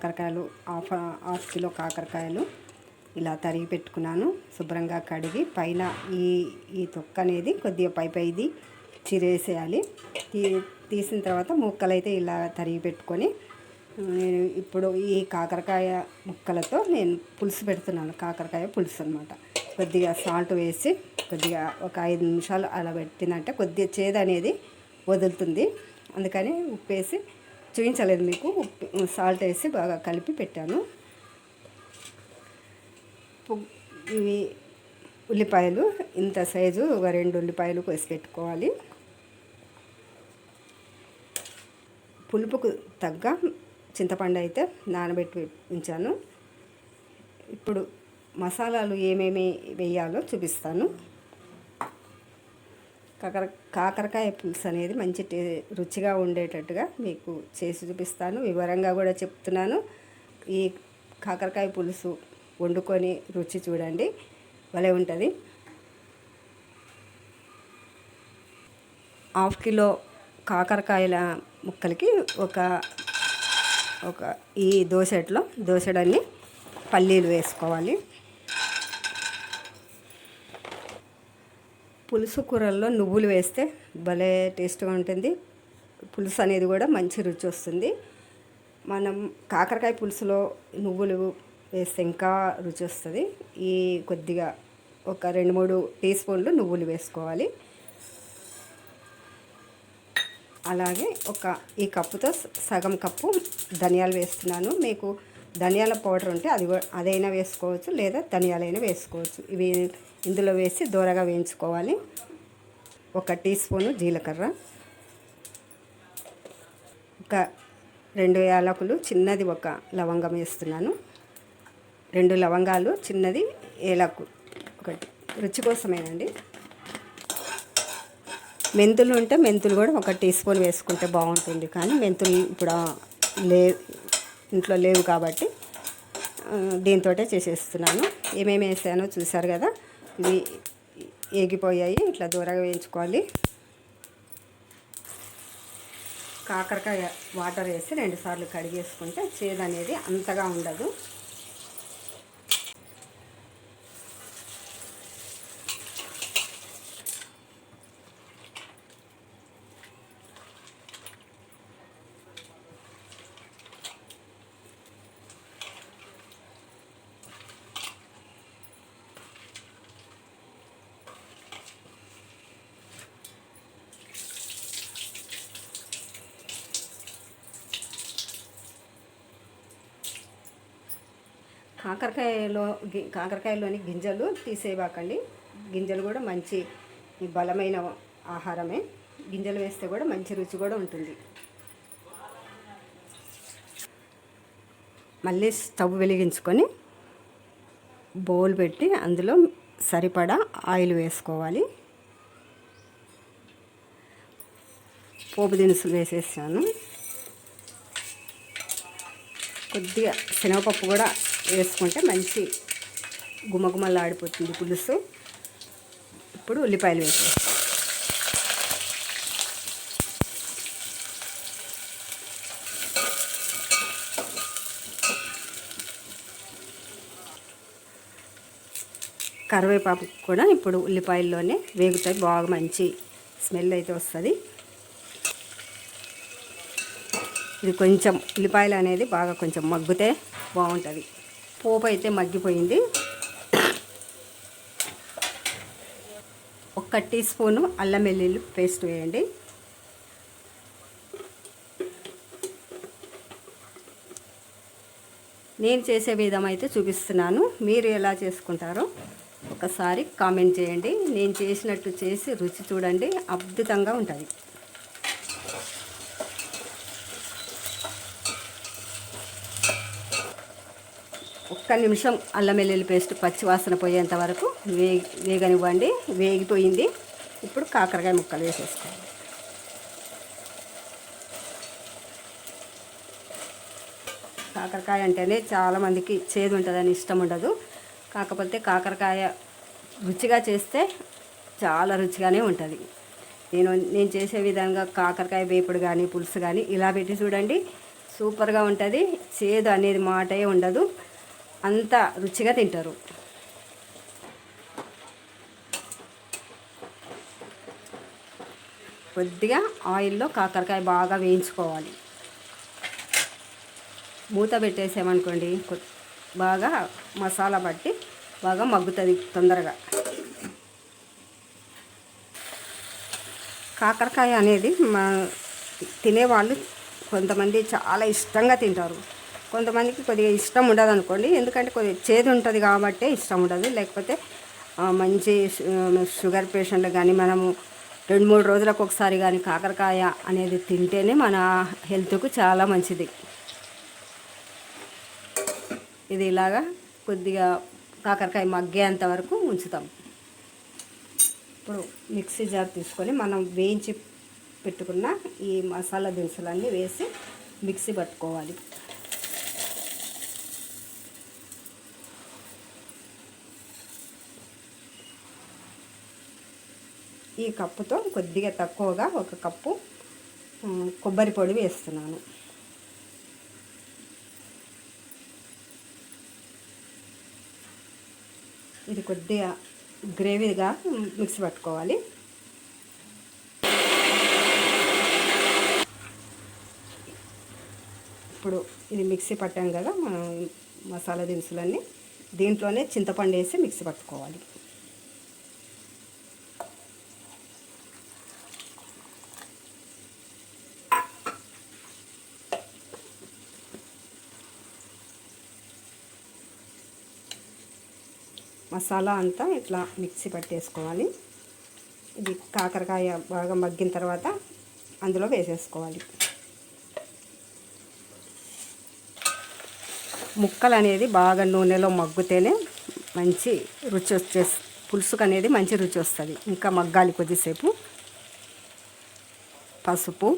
కాకరకాయలు half half kilo కాకరకాయలు ఇలా తరిగి పెట్టుకున్నాను. శుభ్రంగా కడిగి పైన ఈ ఈ తొక్క అనేది కొద్దిగా పై పైది చిరేసేయాలి. తీ తీసిన తర్వాత ముక్కలు అయితే ఇలా తరిగి పెట్టుకొని నేను ఇప్పుడు ఈ కాకరకాయ ముక్కలతో నేను పులుసు పెడుతున్నాను. కాకరకాయ పులుసు అనమాట కొద్దిగా సాల్ట్ వేసి కొద్దిగా ఒక ఐదు నిమిషాలు అలా పెట్టినంటే కొద్దిగా చేదు అనేది వదులుతుంది. అందుకని ఉప్పు వేసి చూపించలేదు మీకు. సాల్ట్ వేసి బాగా కలిపి పెట్టాను. ఇవి ఉల్లిపాయలు. ఇంత సైజు ఒక రెండు ఉల్లిపాయలు కోసి పెట్టుకోవాలి. పులుపుకు తగ్గ చింతపండు అయితే నానబెట్టి ఉంచాను. ఇప్పుడు మసాలాలు ఏమేమి వేయాలో చూపిస్తాను. కాకర కాకరకాయ పులుసు అనేది మంచి టే రుచిగా ఉండేటట్టుగా మీకు చేసి చూపిస్తాను. వివరంగా కూడా చెప్తున్నాను. ఈ కాకరకాయ పులుసు వండుకొని రుచి చూడండి. భలే ఉంటుంది. హాఫ్ కిలో కాకరకాయల ముక్కలకి ఒక ఒక ఈ దోశలో దోశడన్ని పల్లీలు వేసుకోవాలి. పులుసు కూరల్లో నువ్వులు వేస్తే భలే టేస్ట్గా ఉంటుంది. పులుసు అనేది కూడా మంచి రుచి వస్తుంది. మనం కాకరకాయ పులుసులో నువ్వులు వేస్తే ఇంకా రుచి వస్తుంది. ఈ కొద్దిగా ఒక రెండు మూడు టీ స్పూన్లు నువ్వులు వేసుకోవాలి. అలాగే ఒక ఈ కప్పుతో సగం కప్పు ధనియాలు వేస్తున్నాను. మీకు ధనియాల పౌడర్ ఉంటే అది కూడా- అదైనా వేసుకోవచ్చు లేదా ధనియాలైనా వేసుకోవచ్చు. ఇవి ఇందులో వేసి దూరగా వేయించుకోవాలి. ఒక టీ స్పూను జీలకర్ర. ఒక రెండు యాలకులు చిన్నది ఒక లవంగం వేస్తున్నాను. రెండు లవంగాలు చిన్నది ఏలకు ఒకటి. రుచి కోసమేనండి. మెంతులు ఉంటే మెంతులు కూడా ఒక టీ స్పూన్ వేసుకుంటే బాగుంటుంది. కానీ మెంతులు ఇప్పుడు లే ఇంట్లో లేవు కాబట్టి దీంతో చేసేస్తున్నాను. ఏమేమి వేసానో చూశారు కదా? ఇవి ఏగిపోయాయి. ఇట్లా దూరంగా వేయించుకోవాలి. కాకరకాయ వాటర్ వేసి రెండుసార్లు కడిగేసుకుంటే చేదు అనేది అంతగా ఉండదు. కాకరకాయలో గి- కాకరకాయలోని గింజలు తీసేవాకండి. గింజలు కూడా మంచి బలమైన ఆహారమే. గింజలు వేస్తే కూడా మంచి రుచి కూడా ఉంటుంది. మళ్ళీ స్టవ్ వెలిగించుకొని బౌల్ పెట్టి అందులో సరిపడా ఆయిల్ వేసుకోవాలి. పోపు దినుసులు వేసేసాను. కొద్దిగా శనగపప్పు కూడా వేసుకుంటే మంచి గుమగుమలాడిపోతుంది పులుసు. ఇప్పుడు ఉల్లిపాయలు వేసి కరివేపాకు కూడా ఇప్పుడు ఉల్లిపాయల్లోనే వేగుతాయి. బాగా మంచి స్మెల్ అయితే వస్తుంది. ఇది కొంచెం ఉల్లిపాయలు అనేది బాగా కొంచెం మగ్గుతే బాగుంటుంది. పోపు అయితే మగ్గిపోయింది. ఒక్క టీ స్పూను అల్లం వెల్లుల్లి పేస్ట్ వేయండి. నేను చేసే విధం అయితే చూపిస్తున్నాను. మీరు ఎలా చేసుకుంటారో ఒకసారి కామెంట్ చేయండి. నేను చేసినట్టు చేసి రుచి చూడండి. అద్భుతంగా ఉంటుంది ఒక్క నిమిషం అల్లం వెల్లుల్లి పేస్ట్ పచ్చివాసన పోయేంత వరకు వే వేగనివ్వండి. వేగిపోయింది. ఇప్పుడు కాకరకాయ ముక్కలు వేసేసుకోండి కాకరకాయ అంటేనే చాలామందికి చేదు ఉంటుందని ఇష్టం ఉండదు. కాకపోతే కాకరకాయ రుచిగా చేస్తే చాలా రుచిగానే ఉంటుంది. నేను నేను చేసే విధంగా కాకరకాయ వేపుడు కానీ పులుసు కానీ ఇలా పెట్టి చూడండి. సూపర్గా ఉంటుంది. చేదు అనేది మాటే ఉండదు. అంత రుచిగా తింటారు. కొద్దిగా ఆయిల్లో కాకరకాయ బాగా వేయించుకోవాలి. మూత పెట్టేసామనుకోండి కొ- బాగా మసాలా పట్టి బాగా మగ్గుతుంది తొందరగా. కాకరకాయ అనేది మా తినేవాళ్ళు కొంతమంది చాలా ఇష్టంగా తింటారు. కొంతమందికి కొద్దిగా ఇష్టం ఉండదు అనుకోండి ఎందుకంటే కొద్దిగా చేదు ఉంటుంది కాబట్టి ఇష్టం ఉండదు. లేకపోతే మంచి షుగర్ పేషెంట్లు కానీ మనము రెండు మూడు రోజులకు ఒకసారి కానీ కాకరకాయ అనేది తింటేనే మన హెల్త్కు చాలా మంచిది. ఇది ఇలాగా కొద్దిగా కాకరకాయ మగ్గేంత వరకు ఉంచుతాం. ఇప్పుడు మిక్సీ జార్ తీసుకొని మనం వేయించి పెట్టుకున్న ఈ మసాలా దినుసులన్నీ వేసి మిక్సీ పట్టుకోవాలి. ఈ కప్పుతో కొద్దిగా తక్కువగా ఒక కప్పు కొబ్బరి పొడి వేస్తున్నాను. ఇది కొద్దిగా గ్రేవీగా మిక్సీ పట్టుకోవాలి. ఇప్పుడు ఇది మిక్సీ పట్టాం కదా మనం మసాలా దినుసులన్నీ దీంట్లోనే చింతపండు వేసి మిక్సీ పట్టుకోవాలి. మసాలా అంతా ఇట్లా మిక్సీ పట్టేసుకోవాలి. ఇది కాకరకాయ బాగా మగ్గిన తర్వాత అందులో వేసేసుకోవాలి. ముక్కలు అనేది బాగా నూనెలో మగ్గితేనే మంచి రుచి వచ్చే పులుసుకు అనేది మంచి రుచి వస్తుంది. ఇంకా మగ్గాలి కొద్దిసేపు. పసుపు.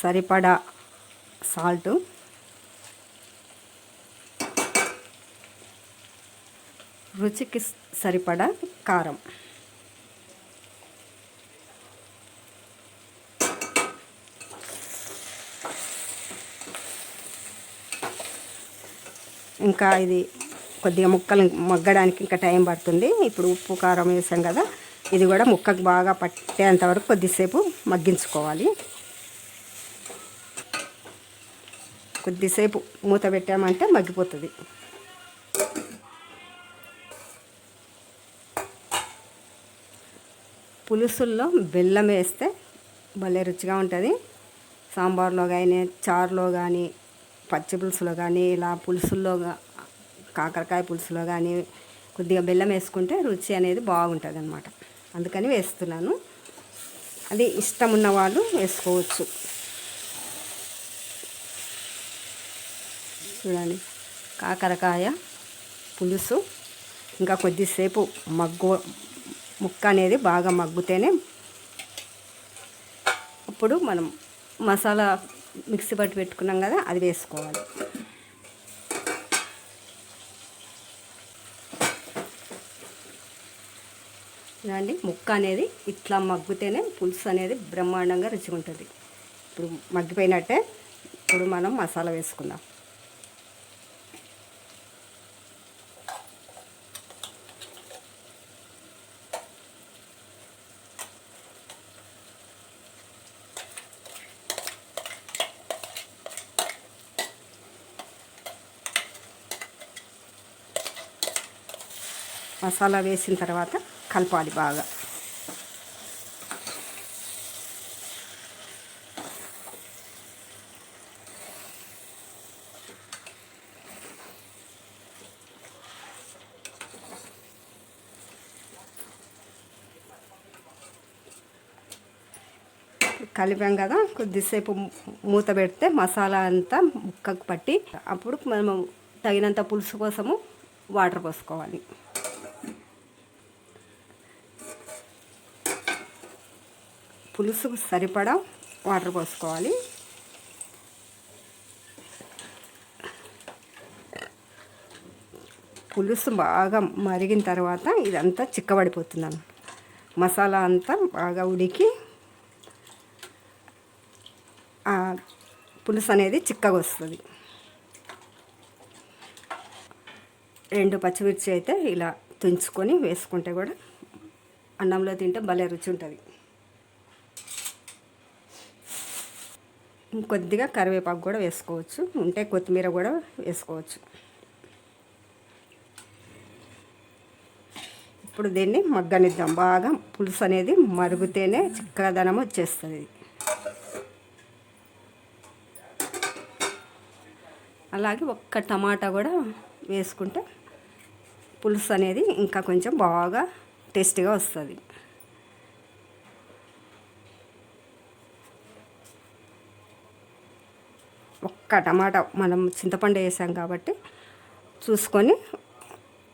సరిపడా సాల్ట్. రుచికి సరిపడా కారం. ఇంకా ఇది కొద్దిగా ముక్కలు మగ్గడానికి ఇంకా టైం పడుతుంది. ఇప్పుడు ఉప్పు కారం వేసాం కదా ఇది కూడా ముక్కకు బాగా పట్టేంత వరకు కొద్దిసేపు మగ్గించుకోవాలి. కొద్దిసేపు మూత పెట్టామంటే మగ్గిపోతుంది. పులుసుల్లో బెల్లం వేస్తే భలే రుచిగా ఉంటుంది. సాంబార్లో కానీ చారులో కానీ పచ్చి పులుసులో కానీ ఇలా పులుసుల్లో కాకరకాయ పులుసులో కానీ కొద్దిగా బెల్లం వేసుకుంటే రుచి అనేది బాగుంటుంది అనమాట అందుకని వేస్తున్నాను. అది ఇష్టం ఉన్న వాళ్ళు వేసుకోవచ్చు. చూడండి కాకరకాయ పులుసు. ఇంకా కొద్దిసేపు మగ్గు ముక్క అనేది బాగా మగ్గుతేనే అప్పుడు మనం మసాలా మిక్సీ పట్టి పెట్టుకున్నాం కదా అది వేసుకోవాలి. చూడండి ముక్క అనేది ఇట్లా మగ్గితేనే పులుసు అనేది బ్రహ్మాండంగా రుచిగా ఉంటుంది ఇప్పుడు మగ్గిపోయినట్టే ఇప్పుడు మనం మసాలా వేసుకుందాం. మసాలా వేసిన తర్వాత కలపాలి బాగా. కలిపాం కదా కొద్దిసేపు మూత పెడితే మసాలా అంతా ముక్కకు పట్టి అప్పుడు మనము తగినంత పులుసు కోసము వాటర్ పోసుకోవాలి. పులుసుకు సరిపడా వాటర్ పోసుకోవాలి. పులుసు బాగా మరిగిన తర్వాత ఇదంతా చిక్కబడిపోతున్నాను మసాలా అంతా బాగా ఉడికి పులుసు అనేది చిక్కగా వస్తుంది. రెండు పచ్చిమిర్చి అయితే ఇలా తుంచుకొని వేసుకుంటే కూడా అన్నంలో తింటే భలే రుచి ఉంటుంది. ఇంకొద్దిగా కరివేపాకు కూడా వేసుకోవచ్చు. ఉంటే కొత్తిమీర కూడా వేసుకోవచ్చు. ఇప్పుడు దీన్ని మగ్గనిద్దాం. బాగా పులుసు అనేది మరుగుతేనే చిక్కదనం వచ్చేస్తుంది. అలాగే ఒక్క టమాటా కూడా వేసుకుంటే పులుసు అనేది ఇంకా కొంచెం బాగా టేస్టీగా వస్తుంది. ఒక్క టమాటా మనం చింతపండు వేసాం కాబట్టి చూసుకొని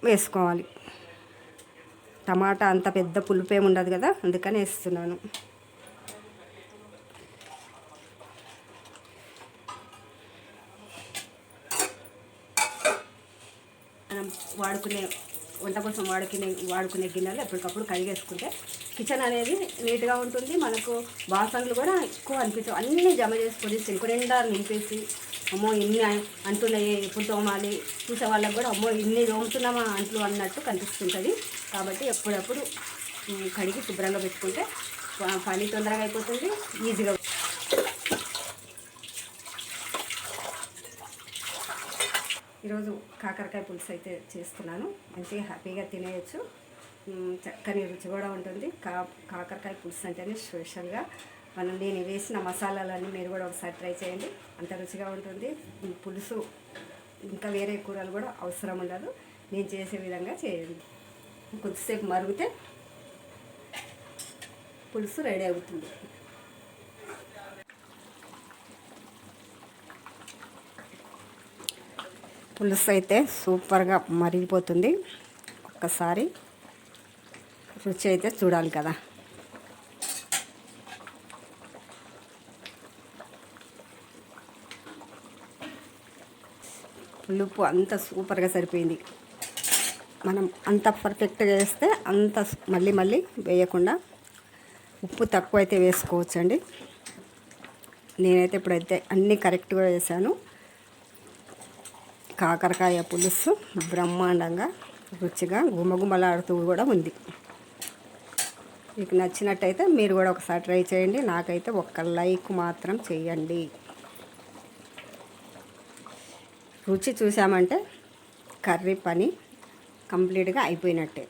వేసుకోవాలి. టమాటా అంత పెద్ద పులుపు ఏమి ఉండదు కదా అందుకని వేస్తున్నాను. మనం వాడుకునే వంట కోసం వాడుకునే వాడుకునే గిన్నెలు ఎప్పటికప్పుడు కడిగేసుకుంటే కిచెన్ అనేది నీట్గా ఉంటుంది. మనకు వాసనలు కూడా ఎక్కువ అనిపించవు. అన్నీ జమ చేసుకొని సింకు నిండా నింపేసి అమ్మో ఇన్ని అంటున్నాయి ఎప్పుడు తోమాలి? చూసే వాళ్ళకి కూడా అమ్మో ఇన్ని తోముతున్నామా అంట్లు అన్నట్టు కనిపిస్తుంటుంది. కాబట్టి ఎప్పుడప్పుడు కడిగి శుభ్రంగా పెట్టుకుంటే పని తొందరగా అయిపోతుంది ఈజీగా ఈరోజు కాకరకాయ పులుసు అయితే చేస్తున్నాను. మంచిగా హ్యాపీగా తినేయచ్చు. చక్కని రుచి కూడా ఉంటుంది. కా కాకరకాయ పులుసు అంటేనే స్పెషల్గా. మనం నేను వేసిన మసాలాలన్నీ మీరు కూడా ఒకసారి ట్రై చేయండి. అంత రుచిగా ఉంటుంది. పులుసు ఇంకా వేరే కూరలు కూడా అవసరం ఉండదు. నేను చేసే విధంగా చేయండి. కొద్దిసేపు మరుగుతే పులుసు రెడీ అవుతుంది. పులుసు అయితే సూపర్గా మరిగిపోతుంది. ఒక్కసారి రుచి అయితే చూడాలి కదా. పులుపు అంత సూపర్గా సరిపోయింది. మనం అంత పర్ఫెక్ట్గా వేస్తే అంత మళ్ళీ మళ్ళీ వేయకుండా ఉప్పు తక్కువ అయితే వేసుకోవచ్చండి. నేనైతే ఇప్పుడైతే అన్నీ కరెక్ట్గా వేసాను. కాకరకాయ పులుసు బ్రహ్మాండంగా రుచిగా గుమగుమలాడుతూ కూడా ఉంది. మీకు నచ్చినట్టయితే మీరు కూడా ఒకసారి ట్రై చేయండి. నాకైతే ఒక్క లైక్ మాత్రం చేయండి. రుచి చూసామంటే కర్రీ పని కంప్లీట్గా అయిపోయినట్టే.